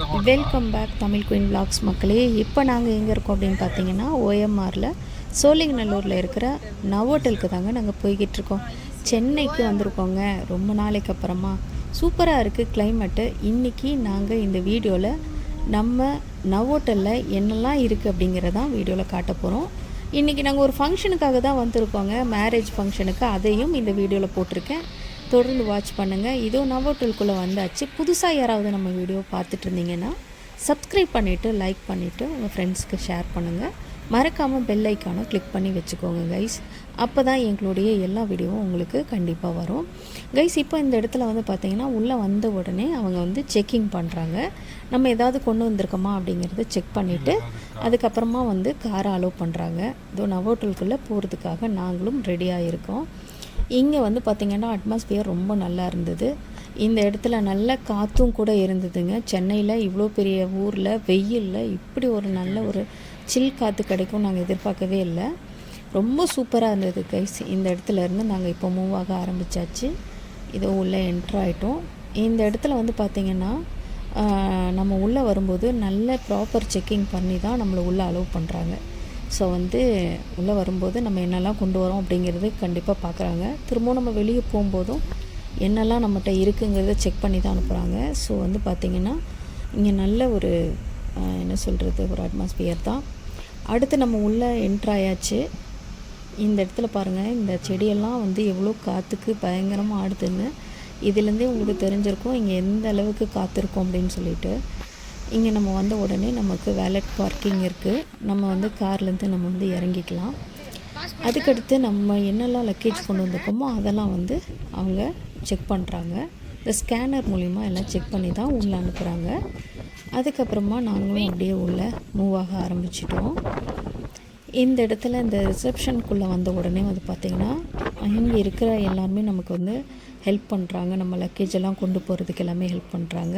Welcome back Tamil queen blogs மக்களே. இப்போ நாங்கள் எங்கே இருக்கோம் அப்படின்னு பார்த்தீங்கன்னா ஓஎம்ஆரில் சோழிங்கநல்லூரில் இருக்கிற நவோட்டலுக்கு தாங்க நாங்கள் போய்கிட்டு இருக்கோம். சென்னைக்கு வந்திருக்கோங்க. ரொம்ப நாளைக்கு அப்புறமா. சூப்பராக இருக்குது கிளைமேட்டு இன்றைக்கி நாங்கள் இந்த வீடியோவில் நம்ம நவோட்டலில் என்னெல்லாம் இருக்குது அப்படிங்கிறதான் வீடியோவில் காட்ட போகிறோம் இன்றைக்கி நாங்கள் ஒரு ஃபங்க்ஷனுக்காக தான் வந்திருக்கோங்க. மேரேஜ் ஃபங்க்ஷனுக்கு அதையும் இந்த வீடியோவில் போட்டிருக்கேன். தொடர்ந்து வாட்ச் பண்ணுங்கள் இதோ நவோட்டலுக்குள்ளே வந்தாச்சு. புதுசாக யாராவது நம்ம வீடியோ பார்த்துட்டு இருந்தீங்கன்னா சப்ஸ்கிரைப் பண்ணிவிட்டு லைக் பண்ணிவிட்டு உங்கள் ஃப்ரெண்ட்ஸ்க்கு ஷேர் பண்ணுங்கள் மறக்காமல் பெல் ஐக்கானை கிளிக் பண்ணி வச்சுக்கோங்க கைஸ் அப்போ தான் எங்களுடைய எல்லா வீடியோவும் உங்களுக்கு கண்டிப்பாக வரும். கைஸ் இப்போ இந்த இடத்துல வந்து பார்த்தீங்கன்னா உள்ளே வந்த உடனே அவங்க வந்து செக்கிங் பண்ணுறாங்க நம்ம ஏதாவது கொண்டு வந்திருக்கோமா அப்படிங்கிறத செக் பண்ணிவிட்டு அதுக்கப்புறமா வந்து காரை அலோவ் பண்ணுறாங்க இதோ நவோட்டலுக்குள்ளே போகிறதுக்காக நாங்களும் ரெடியாக இருக்கோம். இங்கே வந்து பார்த்திங்கன்னா அட்மாஸ்பியர் ரொம்ப நல்லா இருந்தது. இந்த இடத்துல நல்ல காற்றும் கூட இருந்ததுங்க. சென்னையில் இவ்வளோ பெரிய ஊரில் வெயிலில் இப்படி ஒரு நல்ல ஒரு சில் காற்று கிடைக்கும் நாங்கள் எதிர்பார்க்கவே இல்லை. ரொம்ப சூப்பராக இருந்தது கைஸ் இந்த இடத்துல இருந்து நாங்கள் இப்போ மூவ் ஆக ஆரம்பித்தாச்சு இதோ உள்ளே என்ட்ரு ஆகிட்டோம் இந்த இடத்துல வந்து பார்த்திங்கன்னா நம்ம உள்ளே வரும்போது நல்ல ப்ராப்பர் செக்கிங் பண்ணி தான் நம்மளை உள்ளே அலோவ் பண்ணுறாங்க ஸோ வந்து உள்ளே வரும்போது நம்ம என்னெல்லாம் கொண்டு வரோம் அப்படிங்கிறது கண்டிப்பாக பார்க்குறாங்க திரும்பவும் நம்ம வெளியே போகும்போதும் என்னெல்லாம் நம்மகிட்ட இருக்குங்கிறத செக் பண்ணி தான் அனுப்புகிறாங்க ஸோ வந்து பார்த்திங்கன்னா இங்கே நல்ல ஒரு என்ன சொல்கிறது ஒரு அட்மாஸ்பியர் தான். அடுத்து நம்ம உள்ளே என்ட்ராயாச்சு இந்த இடத்துல பாருங்கள் இந்த செடியெல்லாம் வந்து எவ்வளோ காற்றுக்கு பயங்கரமாக ஆடுதுன்னு. இதுலேருந்தே உங்களுக்கு தெரிஞ்சிருக்கும் இங்கே எந்த அளவுக்கு காத்திருக்கும் அப்படின்னு சொல்லிட்டு. இங்கே நம்ம வந்த உடனே நமக்கு வேலட் பார்க்கிங் இருக்குது நம்ம வந்து கார்லேருந்து நம்ம வந்து இறங்கிக்கலாம். அதுக்கடுத்து நம்ம என்னெல்லாம் லக்கேஜ் கொண்டு வந்திருக்கோமோ அதெல்லாம் வந்து அவங்க செக் பண்ணுறாங்க இந்த ஸ்கேனர் மூலிமா எல்லாம் செக் பண்ணி தான் உள்ளே அனுப்புகிறாங்க அதுக்கப்புறமா நாங்களும் அப்படியே உள்ளே மூவ் ஆக ஆரம்பிச்சிட்டோம். இந்த இடத்துல இந்த ரிசப்ஷனுக்குள்ளே வந்த உடனே வந்து பார்த்திங்கன்னா இங்கே இருக்கிற எல்லாருமே நமக்கு வந்து ஹெல்ப் பண்ணுறாங்க நம்ம லக்கேஜ் எல்லாம் கொண்டு போகிறதுக்கு எல்லாமே ஹெல்ப் பண்ணுறாங்க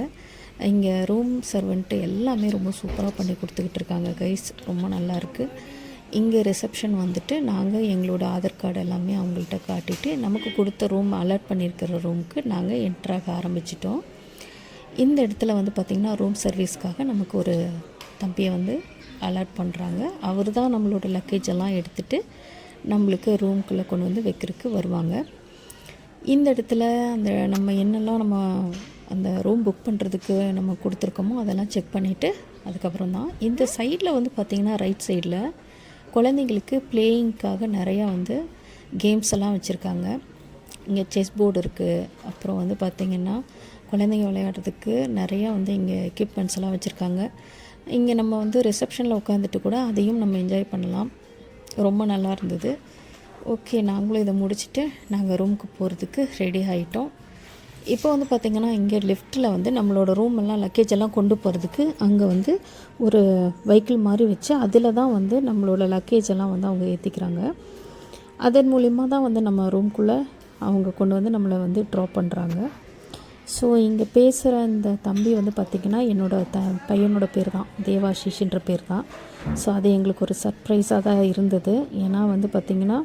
இங்கே ரூம் சர்வெண்ட்டு எல்லாமே ரொம்ப சூப்பராக பண்ணி கொடுத்துக்கிட்டு இருக்காங்க கைஸ் ரொம்ப நல்லா இருக்குது இங்கே ரிசப்ஷன் வந்துட்டு நாங்கள் எங்களோட ஆதார் கார்டு எல்லாமே அவங்கள்ட்ட காட்டிட்டு நமக்கு கொடுத்த ரூம் அலர்ட் பண்ணியிருக்கிற ரூமுக்கு நாங்கள் என்ட்ராக ஆரம்பிச்சிட்டோம். இந்த இடத்துல வந்து பார்த்திங்கன்னா ரூம் சர்வீஸ்க்காக நமக்கு ஒரு தம்பியை வந்து அலர்ட் பண்ணுறாங்க அவர் தான் நம்மளோட லக்கேஜ் எல்லாம் எடுத்துகிட்டு நம்மளுக்கு ரூம்குள்ளே கொண்டு வந்து வைக்கிறதுக்கு வருவாங்க. இந்த இடத்துல அந்த நம்ம என்னெல்லாம் நம்ம அந்த ரூம் புக் பண்ணுறதுக்கு நம்ம கொடுத்துருக்கோமோ அதெல்லாம் செக் பண்ணிவிட்டு அதுக்கப்புறம் தான். இந்த சைடில் வந்து பார்த்திங்கன்னா ரைட் சைடில் குழந்தைங்களுக்கு பிளேயிங்க்காக நிறையா வந்து கேம்ஸ் எல்லாம் வச்சுருக்காங்க. இங்கே செஸ் போர்டு இருக்குது அப்புறம் வந்து பார்த்திங்கன்னா குழந்தைங்க விளையாடுறதுக்கு நிறையா வந்து இங்கே எக்யூப்மெண்ட்ஸ் எல்லாம் வச்சுருக்காங்க. இங்கே நம்ம வந்து ரிசப்ஷனில் உட்காந்துட்டு கூட அதையும் நம்ம என்ஜாய் பண்ணலாம். ரொம்ப நல்லா இருந்தது. ஓகே நாங்களும் இதை முடிச்சுட்டு நாங்கள் ரூமுக்கு போகிறதுக்கு ரெடி ஆகிட்டோம் இப்போ வந்து பார்த்திங்கன்னா இங்கே லிஃப்ட்டில் வந்து நம்மளோட ரூம் எல்லாம் லக்கேஜ் எல்லாம் கொண்டு போகிறதுக்கு அங்கே வந்து ஒரு வெஹிக்கிள் மாதிரி வச்சு அதில் தான் வந்து நம்மளோட லக்கேஜ் எல்லாம் வந்து அவங்க ஏற்றிக்கிறாங்க அதன் மூலிமா தான் வந்து நம்ம ரூம்குள்ளே அவங்க கொண்டு வந்து நம்மளை வந்து ட்ராப் பண்ணுறாங்க ஸோ இங்கே பேசுகிற இந்த தம்பி வந்து பார்த்திங்கன்னா என்னோடய த பையனோட பேர் தான். தேவாஷிஷ்ன்ற பேர் தான். ஸோ அது எங்களுக்கு ஒரு சர்ப்ரைஸாக தான் இருந்தது. ஏன்னா வந்து பார்த்திங்கன்னா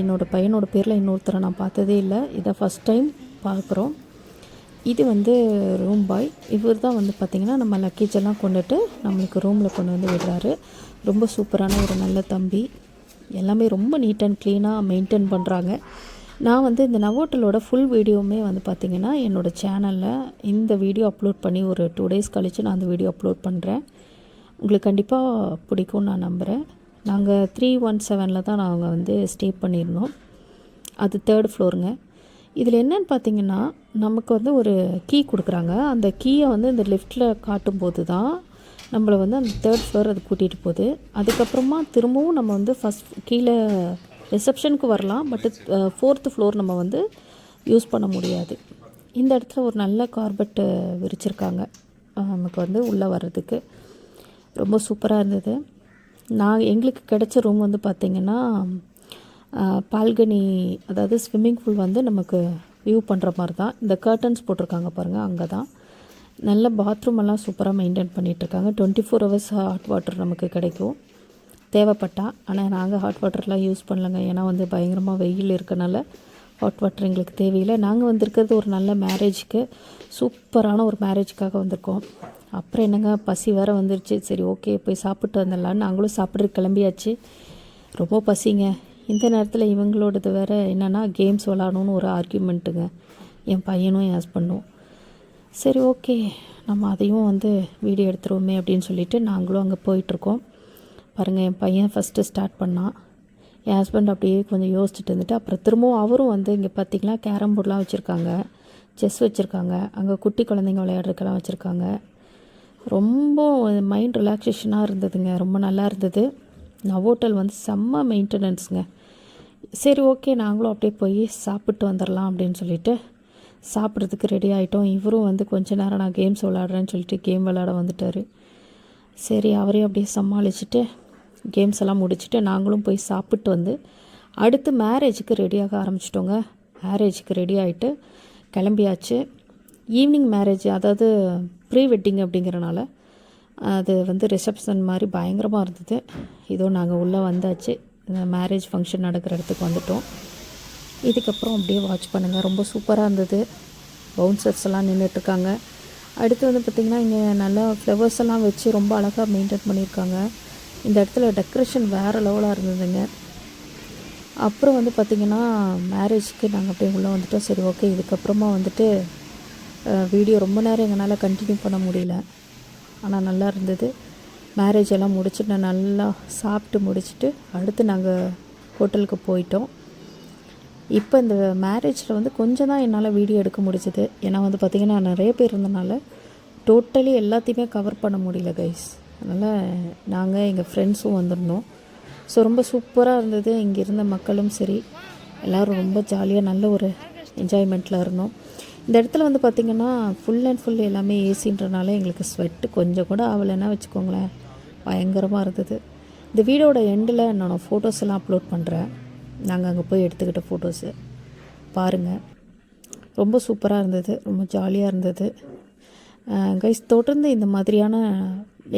என்னோடய பையனோட பேரில் இன்னொருத்தரை நான் பார்த்ததே இல்லை. இதை ஃபஸ்ட் டைம் பார்க்குறோம். இது வந்து ரூம் பாய் இவர் தான் வந்து பார்த்திங்கன்னா நம்ம லக்கேஜ் எல்லாம் கொண்டுட்டு நம்மளுக்கு ரூமில் கொண்டு வந்து விடுறாரு. ரொம்ப சூப்பரான ஒரு நல்ல தம்பி. எல்லாமே ரொம்ப நீட் அண்ட் க்ளீனாக மெயின்டைன் பண்ணுறாங்க நான் வந்து இந்த நவோட்டலோட ஃபுல் வீடியோவுமே வந்து பார்த்திங்கன்னா என்னோடய சேனலில் இந்த வீடியோ அப்லோட் பண்ணி ஒரு டூ டேஸ் கழித்து நான் அந்த வீடியோ அப்லோட் பண்ணுறேன் உங்களுக்கு கண்டிப்பாக பிடிக்கும்னு நான் நம்புகிறேன் நாங்கள் த்ரீ ஒன் செவனில் தான் நாங்கள் வந்து ஸ்டே பண்ணியிருந்தோம். அது தேர்ட் ஃப்ளோருங்க இதில் என்னன்னு பார்த்தீங்கன்னா நமக்கு வந்து ஒரு கீ கொடுக்குறாங்க. அந்த கீயை வந்து இந்த லிஃப்ட்டில் காட்டும்போது தான் நம்மளை வந்து அந்த தேர்ட் ஃப்ளோர் அது கூட்டிகிட்டு போகுது. அதுக்கப்புறமா திரும்பவும் நம்ம வந்து ஃபஸ்ட் கீழே ரிசப்ஷனுக்கு வரலாம் பட்டு ஃபோர்த்து ஃப்ளோர் நம்ம வந்து யூஸ் பண்ண முடியாது. இந்த இடத்துல ஒரு நல்ல கார்பெட்டு விரிச்சிருக்காங்க. நமக்கு வந்து உள்ளே வர்றதுக்கு. ரொம்ப சூப்பராக இருந்தது. நான் எங்களுக்கு கிடைச்ச ரூம் வந்து பார்த்திங்கன்னா பால்கனி அதாவது ஸ்விம்மிங் பூல் வந்து நமக்கு வியூ பண்ணுற மாதிரி தான். இந்த கர்டன்ஸ் போட்டிருக்காங்க பாருங்கள் அங்கே தான் நல்ல பாத்ரூம் எல்லாம் சூப்பராக மெயின்டைன் பண்ணிகிட்ருக்காங்க twenty four hours hot water நமக்கு கிடைக்கும். தேவைப்பட்டால் ஆனால் நாங்கள் ஹாட் வாட்டர்லாம் யூஸ் பண்ணலங்க. ஏன்னா வந்து பயங்கரமாக வெயில் இருக்கனால ஹாட் வாட்டர் எங்களுக்கு தேவையில்லை. நாங்கள் வந்திருக்கிறது ஒரு நல்ல மேரேஜுக்கு சூப்பரான ஒரு மேரேஜுக்காக வந்திருக்கோம். அப்புறம் என்னங்க பசி வேறு வந்துருச்சு. சரி ஓகே போய் சாப்பிட்டு வந்துடலான்னு நாங்களும் சாப்பிட்ற கிளம்பியாச்சு. ரொம்ப பசிங்க. இந்த நேரத்தில் இவங்களோடது வேறு என்னென்னா கேம்ஸ் விளாடணுன்னு ஒரு ஆர்கியூமெண்ட்டுங்க என் பையனும் என் ஹஸ்பண்டும் சரி ஓகே நம்ம அதையும் வந்து வீடியோ எடுத்துருவோமே அப்படின்னு சொல்லிட்டு நாங்களும் அங்கே போயிட்டுருக்கோம். பாருங்கள் என் பையன் ஃபஸ்ட்டு ஸ்டார்ட் பண்ணான் என் ஹஸ்பண்ட் அப்படியே கொஞ்சம் யோசிச்சுட்டு இருந்துட்டு அப்புறம் திரும்பவும் அவரும் வந்து இங்கே பார்த்தீங்களா கேரம் போர்டெலாம் வச்சுருக்காங்க. செஸ் வச்சுருக்காங்க. அங்கே குட்டி குழந்தைங்க விளையாடுறதுக்கெல்லாம் வச்சுருக்காங்க. ரொம்ப மைண்ட் ரிலாக்ஸேஷனாக இருந்ததுங்க. ரொம்ப நல்லா இருந்தது. நவோட்டல் வந்து செம்ம மெயின்டெனன்ஸுங்க சரி ஓகே நாங்களும் அப்படியே போய் சாப்பிட்டு வந்துடலாம் அப்படின்னு சொல்லிட்டு சாப்பிட்றதுக்கு ரெடி ஆகிட்டோம் இவரும் வந்து கொஞ்ச நேரம் நான் கேம்ஸ் விளாட்றேன்னு சொல்லிட்டு கேம் விளாட வந்துட்டார். சரி அவரையும் அப்படியே சமாளிச்சுட்டு கேம்ஸ் எல்லாம் முடிச்சுட்டு நாங்களும் போய் சாப்பிட்டு வந்து அடுத்து மேரேஜுக்கு ரெடியாக ஆரம்பிச்சிட்டோங்க. மேரேஜுக்கு ரெடி ஆகிட்டு கிளம்பியாச்சு. ஈவினிங் மேரேஜ் அதாவது ப்ரீ வெட்டிங் அப்படிங்கிறனால அது வந்து ரிசப்ஷன் மாதிரி பயங்கரமாக இருந்தது. இதோ நாங்கள் உள்ளே வந்தாச்சு. மேரேஜ் ஃபங்க்ஷன் நடக்கிற இடத்துக்கு வந்துட்டோம். இதுக்கப்புறம் அப்படியே வாட்ச் பண்ணுங்கள் ரொம்ப சூப்பராக இருந்தது. பவுன்சர்ஸ் எல்லாம் நின்றுட்டுருக்காங்க அடுத்து வந்து பார்த்திங்கன்னா இங்கே நல்லா ஃப்ளவர்ஸ் எல்லாம் வச்சு ரொம்ப அழகாக மெயின்டைன் பண்ணியிருக்காங்க. இந்த இடத்துல டெக்கரேஷன் வேறு லெவலாக இருந்ததுங்க. அப்புறம் வந்து பார்த்திங்கன்னா மேரேஜ்க்கு நாங்கள் அப்படியே உள்ளே வந்துட்டோம். சரி ஓகே இதுக்கப்புறமா வந்துட்டு வீடியோ ரொம்ப நேரம் எங்களால் கண்டினியூ பண்ண முடியல. ஆனால் நல்லா இருந்தது. மேரேஜ் எல்லாம் முடிச்சுட்டு நான் நல்லா சாப்பிட்டு முடிச்சுட்டு அடுத்து நாங்கள் ஹோட்டலுக்கு போயிட்டோம். இப்போ இந்த மேரேஜில் வந்து கொஞ்சம் தான் என்னால் வீடியோ எடுக்க முடிஞ்சது. ஏன்னா வந்து பார்த்திங்கன்னா நிறைய பேர் இருந்தனால டோட்டலி எல்லாத்தையுமே கவர் பண்ண முடியல கைஸ் அதனால் நாங்கள் எங்கள் ஃப்ரெண்ட்ஸும் வந்திருந்தோம். ஸோ ரொம்ப சூப்பராக இருந்தது. இங்கே இருந்த மக்களும் சரி எல்லோரும் ரொம்ப ஜாலியாக நல்ல ஒரு என்ஜாய்மெண்ட்டில் இருந்தோம். இந்த இடத்துல வந்து பார்த்திங்கன்னா ஃபுல் அண்ட் ஃபுல் எல்லாமே ஏசின்றனால எங்களுக்கு ஸ்வெட்டு கொஞ்சம் கூட ஆகலைன்னா வச்சுக்கோங்களேன். பயங்கரமாக இருந்தது. இந்த வீடியோட எண்டில் நான் ஃபோட்டோஸ் எல்லாம் அப்லோட் பண்ணுறேன் நாங்கள் அங்கே போய் எடுத்துக்கிட்ட ஃபோட்டோஸு பாருங்கள் ரொம்ப சூப்பராக இருந்தது. ரொம்ப ஜாலியாக இருந்தது. கைஸ் தொடர்ந்து இந்த மாதிரியான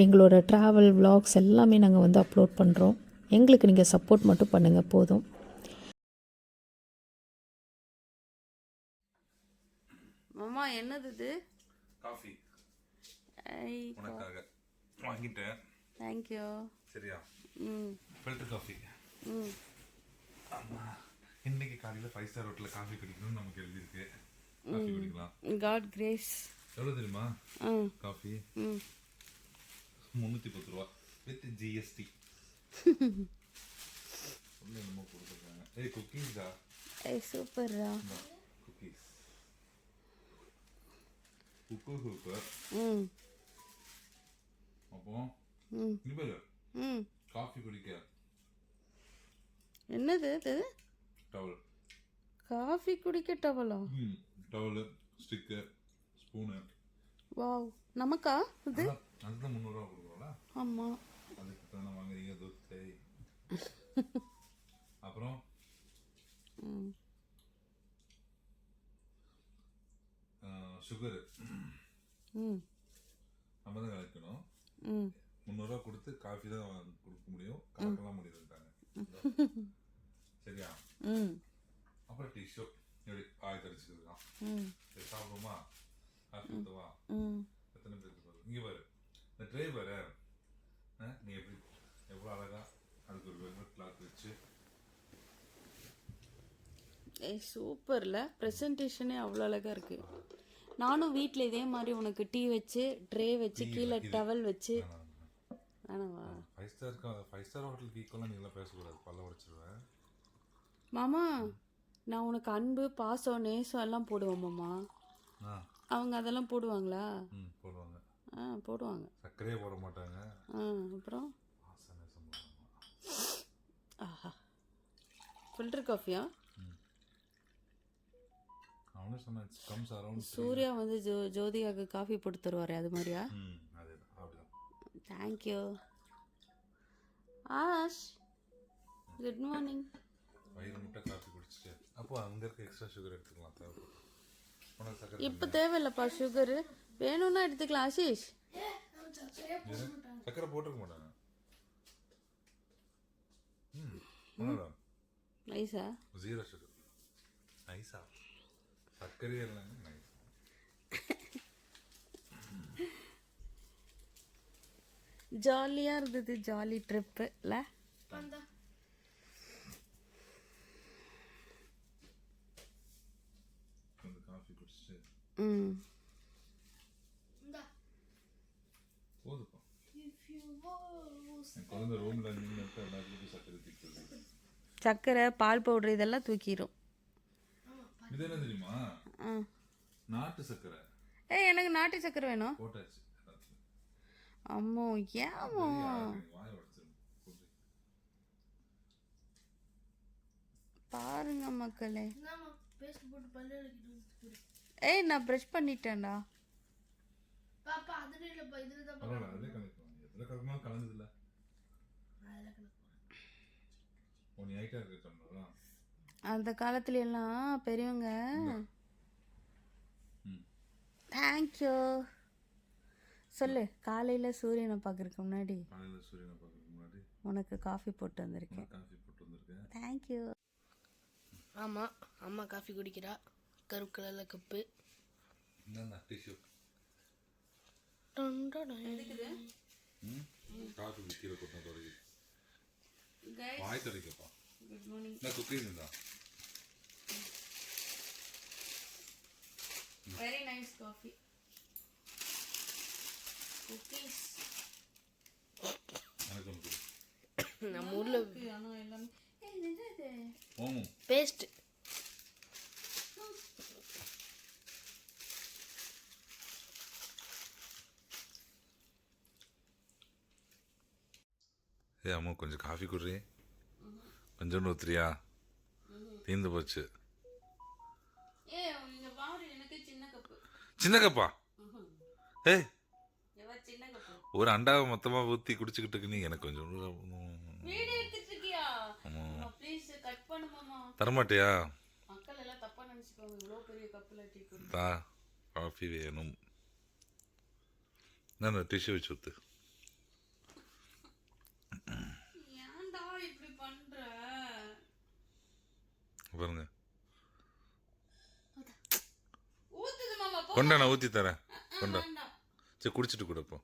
எங்களோட ட்ராவல் vlogs எல்லாமே நாங்கள் வந்து அப்லோட் பண்ணுறோம் எங்களுக்கு நீங்கள் சப்போர்ட் மட்டும் பண்ணுங்கள் போதும். மாமா என்னது இது? காஃபி. உனக்காக. வாங்கிட்டேன். தேங்க்யூ சரியா? ம். ஃபில்டர் காஃபி ம். அம்மா இன்னைக்கு காலையில் ஃபைவ் ஸ்டார் ஹோட்டலில் காஃபி குடிக்கணும்னு நமக்கு எழுதியிருக்கு. காஃபி குடிக்கலாம். காட் கிரேஸ் எவ்வளோ தெரியுமா? காஃபி முந்நூற்றி பத்து ரூபா. வித் ஜிஎஸ்டி உள்ள என்னமோ கொடுத்துருக்காங்க. ஏய் குக்கீஸா ஏய் சூப்பர்ரா குக்கீஸ் உப்பு உப்பு ம். அப்போ காஃபி குடிக்க. என்னது இது? டவல். காஃபி குடிக்க டவலா? Towel sticker spoon. வாவ். நமக்கா இது? அதுதான் முந்நூறுரூவா கொடுக்குறோம்ல? ஆமாம் அதுக்கு தானே வாங்குறீங்க துத்தை. அப்புறம்? சுகரு. ம். நம்ம தான் கலக்கணும். ம். முந்நூறுரூவா கொடுத்து காஃபி தான் கொடுக்க முடியும். கலக்கலாம் முடியாதுட்டாங்க சரியா? அப்புறம் டிஷ்யூ எப்படி ஆய் தடிச்சிருக்கான் ம். சரி சாப்பிடுமா காஃபி ஊற்றவா எத்தனை பேருக்கு பாரு. இங்கே பாரு. இந்த ட்ரே பாரு. நீ எப்படி எவ்வளோ அழகா அதுக்கு ஒரு வெல்வெட் கிளாத் வச்சு. ஏய் சூப்பர்ல ப்ரெசன்டேஷனே அவ்வளோ அழகாக இருக்கு. நானும் வீட்டில் இதே மாதிரி உனக்கு டீ வச்சு ட்ரே வச்சு கீழே டவல் வச்சு வேணாவா ஃபைவ் ஸ்டார் ஃபைவ் ஸ்டார் ஹோட்டலுக்கு ஈக்குவலாக நீங்களாம் பேசக்கூடாது. பல்ல உடச்சிருவேன். மாமா நான் உனக்கு அன்பு பாசம் நேசம் எல்லாம் போடுவேன் மாமா. அவங்க அதெல்லாம் போடுவாங்களா? ம் போடுவாங்க. ஆ போடுவாங்க. சர்க்கரையே போட மாட்டாங்க. ஆ அப்புறம்? சம்பளம் ஆஹா. ஃபில்டர் காஃபியா சொன்னேன் கம்ஸ் சூர்யா வந்து ஜோ ஜோதிகாவுக்கு காஃபி போட்டு தருவார் அது மாதிரியா? தேங்க்யூ ஆஷ் குட் மார்னிங் வயிறு முட்டை காஃபி குடிச்சிட்டு அப்போ அங்கே இருக்க எக்ஸ்ட்ரா சுகர் எடுத்துக்கலாம் சர்க்கரை இப்போ தேவையில்லப்பா சுகரு வேணும்னா எடுத்துக்கலாம் ஆஷிஷ். இது? சர்க்கரை போட்டுக்க மாட்டாங்க. ம் நைஸா ஜீரோ சுகர் நைஸா சர்க்கரையே இல்லைங்க நைஸ் ஜாலியாக இருந்தது ஜாலி ட்ரிப்பு இல்லை கொஞ்சம் காஃபி குடிச்சிட்டு. ம். சக்கரை பால் பவுடர் இதெல்லாம் தூக்கிடும் நாட்டு சக்கரை. ஏய் எனக்கு நாட்டு சர்க்கரை வேணும். போட்டாச்சு. அம்மோ ஏமோ பாருங்க மக்களே. ஏய் நான் ப்ரஷ் பண்ணிட்டேன்டா. பரவாயில்ல அதிலே கலக்கலாம் எதில் கலக்கணும் கலந்ததில்ல. உன் ஹைட்டாக இருக்க சொன்னா அந்த காலத்துல எல்லாம் பெரியவங்க ம் தேங்க்யூ சொல்லு காலையில் சூரியனை பார்க்கறதுக்கு முன்னாடி. காலையில் சூரியனை பார்க்கறதுக்கு முன்னாடி. உனக்கு காஃபி போட்டு வந்திருக்கேன். காஃபி போட்டு வந்திருக்கேன். தேங்க்யூ ஆமாம் அம்மா காஃபி குடிக்கிறா. கருப்பு கலரில் கப்பு டிஷ்யூ ம்? காஃபி கீழே கொட்டின தொடங்கி வாய் தொடக்கப்பா குட் மார்னிங் நான் குக்கீஸ் தான் வெரி நைஸ் காஃபி குக்கீஸ். நம்ம ஊரில் பேஸ்ட் ஏ அம்மா கொஞ்சம் காஃபி குடுறி? கொஞ்சோண்டு ஊத்துறியா? தீர்ந்து போச்சு. சின்ன கப்பு. ஏய் ஒரு அண்டாவை மொத்தமாக ஊற்றி குடிச்சுக்கிட்டு இருக்கு நீ எனக்கு கொஞ்சம் தரமாட்டியா? தா காஃபி வேணும். நான் டிஷ்யூ வச்சு ஊத்து. பாருங்க. கொண்டா நான் ஊற்றி தரேன். கொண்டா. சரி குடிச்சிட்டு கூட இப்போ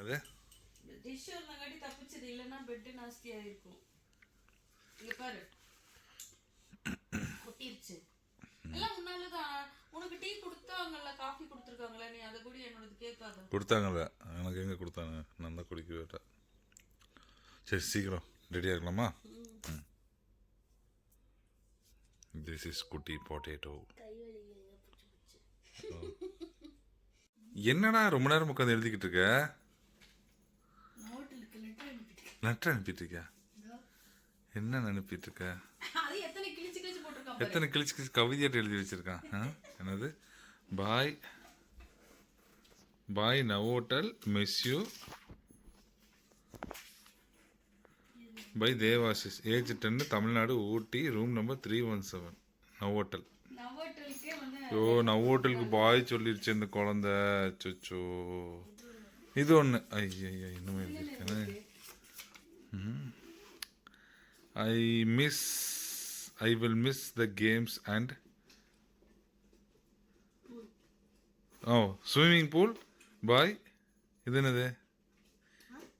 அது டிஷ் இருந்தங்காட்டி தப்பிச்சது இல்லைன்னா பெட்டு நாஸ்தியா இருக்கும் இங்க பாரு. கொட்டிருச்சு. எல்லாம் முன்னாலதான் உனக்கு டீ கொடுத்தாங்கல்ல காஃபி கொடுத்துருக்காங்களா நீ அதை கூட என்னோடது கேட்காத. கொடுத்தாங்கல்ல. எனக்கு எங்கே கொடுத்தாங்க? நான் தான் குடிக்க வேட்டேன். சரி சீக்கிரம். ரெடியாக இருக்கலாமா? திஸ் இஸ் குட்டி பொட்டேட்டோ என்னடா ரொம்ப நேரம் உட்காந்து எழுதிக்கிட்டு இருக்க? லெட்டர் அனுப்பிட்டு இருக்கியா என்ன அனுப்பிட்டு இருக்க எத்தனை கிழிச்சு கிழிச்சு கவிதையாட்டு எழுதி வச்சிருக்கான்? ஆ? என்னது? Bye bye Novotel monsieur by Devasis age ten Tamil Nadu Ooty room number three one seven Novotel. வந்து ஐயோ நவோட்டலுக்கு பாய் சொல்லிருச்சு இந்த குழந்தை. அச்சோ இது ஒன்று ஐயா இன்னும் எழுதியிருக்கேனே I miss I will miss the games and oh swimming pool bye இது என்னது?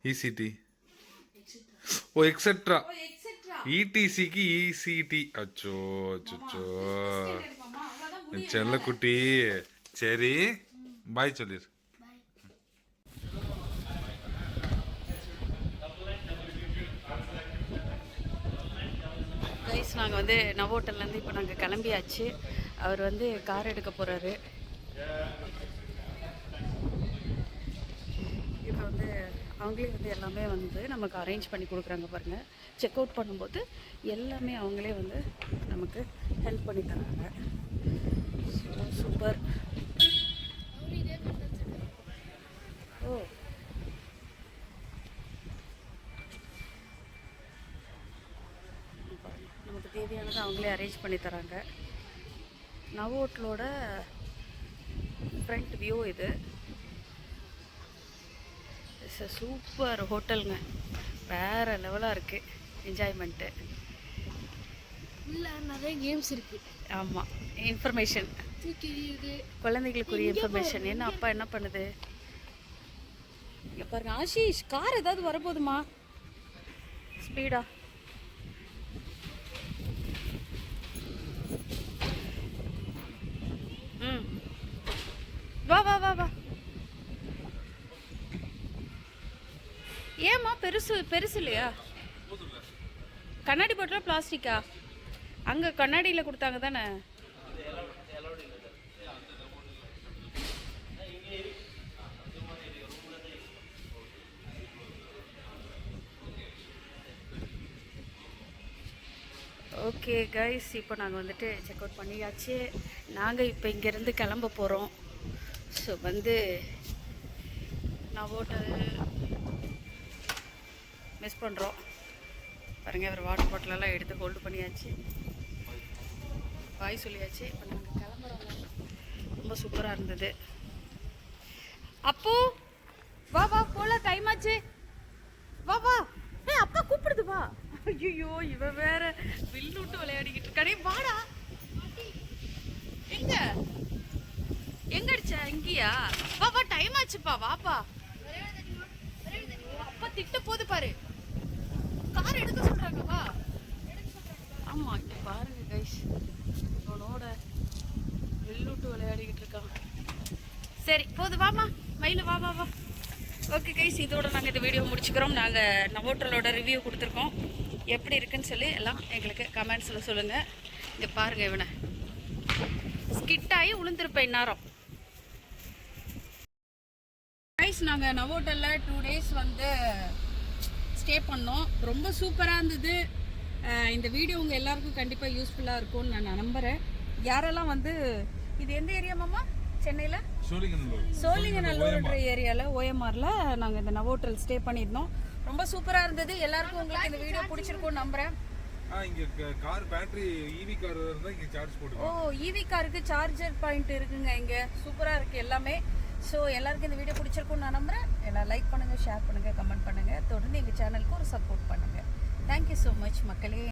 இசிடி ஓ எக்ஸெட்ரா இடிசிக்கு இசிடி அச்சோ அச்சோ செல்லக்குட்டி சரி பாய் சொல்லிடு கைஸ் நாங்கள் வந்து நவோட்டல்லேருந்து இப்போ நாங்கள் கிளம்பியாச்சு. அவர் வந்து கார் எடுக்க போகிறாரு இப்போ வந்து அவங்களே வந்து எல்லாமே வந்து நமக்கு அரேஞ்ச் பண்ணி கொடுக்குறாங்க பாருங்கள் செக் அவுட் பண்ணும்போது எல்லாமே அவங்களே வந்து நமக்கு ஹெல்ப் பண்ணி தராங்க. சூப்பர். ஓ. நமக்கு தேவையானதை அவங்களே அரேஞ்ச் பண்ணி தராங்க. நவோட்டலோட ஃப்ரண்ட் வியூ இது. இட்ஸ் சூப்பர் ஹோட்டலுங்க வேறு லெவலாக இருக்குது என்ஜாய்மெண்ட்டு உள்ள நிறைய கேம்ஸ் இருக்குது ஆமாம் இன்ஃபர்மேஷன் எறியுது குழந்தைகளுக்குரிய இன்ஃபர்மேஷன் என்ன அப்பா என்ன பண்ணுது? பாருங்க ஆஷிஷ் கார் ஏதாவது வரப்போகுதுமா? ஸ்பீடா ம். வா வா வா வா. ஏம்மா பெருசு பெருசு இல்லையா? கண்ணாடி போட்டா பிளாஸ்டிக்கா அங்கே கண்ணாடியில் கொடுத்தாங்க தானே? ஓகே கைஸ் இப்போ நாங்கள் வந்துட்டு செக் அவுட் பண்ணியாச்சு. நாங்கள் இப்போ இங்கேருந்து கிளம்ப போகிறோம் ஸோ வந்து நான் ஹோட்டல் மிஸ் பண்ணுறோம் பாருங்க அவர் வாட்டர் பாட்டிலெல்லாம் எடுத்து ஹோல்டு பண்ணியாச்சு. வாய் சொல்லியாச்சு. இப்போ நாங்கள் கிளம்புறோம். ரொம்ப சூப்பராக இருந்தது. அப்போ வா வா போல டைமாச்சு வா வா. ஏ அப்பா கூப்பிடுது வா. ஐயோ இவ வேற வில்லு விட்டு விளையாடிக்கிட்டு இருக்கானே வாடா. எங்க? எங்க அடிச்ச? இங்கயா? வா வா டைம் ஆச்சுப்பா. வாப்பா அப்பா திட்ட போது பாரு. கார் எடுக்க சொல்றாங்க வா. ஆமா இங்க பாருங்க கைஸ் அவனோட வில்லுட்டு விளையாடிக்கிட்டு இருக்கான். சரி போது வாமா மயில வா வா வா. ஓகே கைஸ் இதோட நாங்கள் இந்த வீடியோ முடிச்சுக்கிறோம். நாங்கள் நவோட்டலோட ரிவ்யூ கொடுத்துருக்கோம். எப்படி இருக்குன்னு சொல்லி எல்லாம் எங்களுக்கு கமெண்ட்ஸில் சொல்லுங்கள் இங்கே பாருங்கள் இவனை. ஸ்கிட் ஆகி உளுந்திருப்பேன் இந்நேரம். கைஸ் நாங்கள் நவோட்டலில் டூ டேஸ் வந்து ஸ்டே பண்ணோம். ரொம்ப சூப்பராக இருந்தது. இந்த வீடியோ உங்கள் எல்லாருக்கும் கண்டிப்பாக யூஸ்ஃபுல்லாக இருக்கும்னு நான் நம்புகிறேன் யாரெல்லாம் வந்து இது எந்த ஏரியா மாமா? சென்னையில்? சோழிங்கநல்லூர். சோழிங்கநல்லூர்ன்ற ஏரியாவில் ஓஎம்ஆரில் நாங்கள் இந்த நவோட்டல் ஸ்டே பண்ணியிருந்தோம். ரொம்ப சூப்பராக இருந்தது. எல்லாருக்கும் உங்களுக்கு இந்த வீடியோ பிடிச்சிருக்கும்னு நம்புகிறேன் இங்க கார் பேட்டரி ஈவி கார் இருந்தா இங்க சார்ஜ் ஓ போட்டுக்கலாம் ஈவி காருக்கு சார்ஜர் பாயிண்ட் இருக்குங்க இங்கே. சூப்பராக இருக்குது எல்லாமே. ஸோ எல்லாருக்கும் இந்த வீடியோ பிடிச்சிருக்கும்னு நான் நம்புகிறேன் எல்லாம் லைக் பண்ணுங்கள் ஷேர் பண்ணுங்கள் கமெண்ட் பண்ணுங்கள் தொடர்ந்து எங்கள் சேனலுக்கு ஒரு சப்போர்ட் பண்ணுங்கள் தேங்க்யூ ஸோ மச் மக்களே.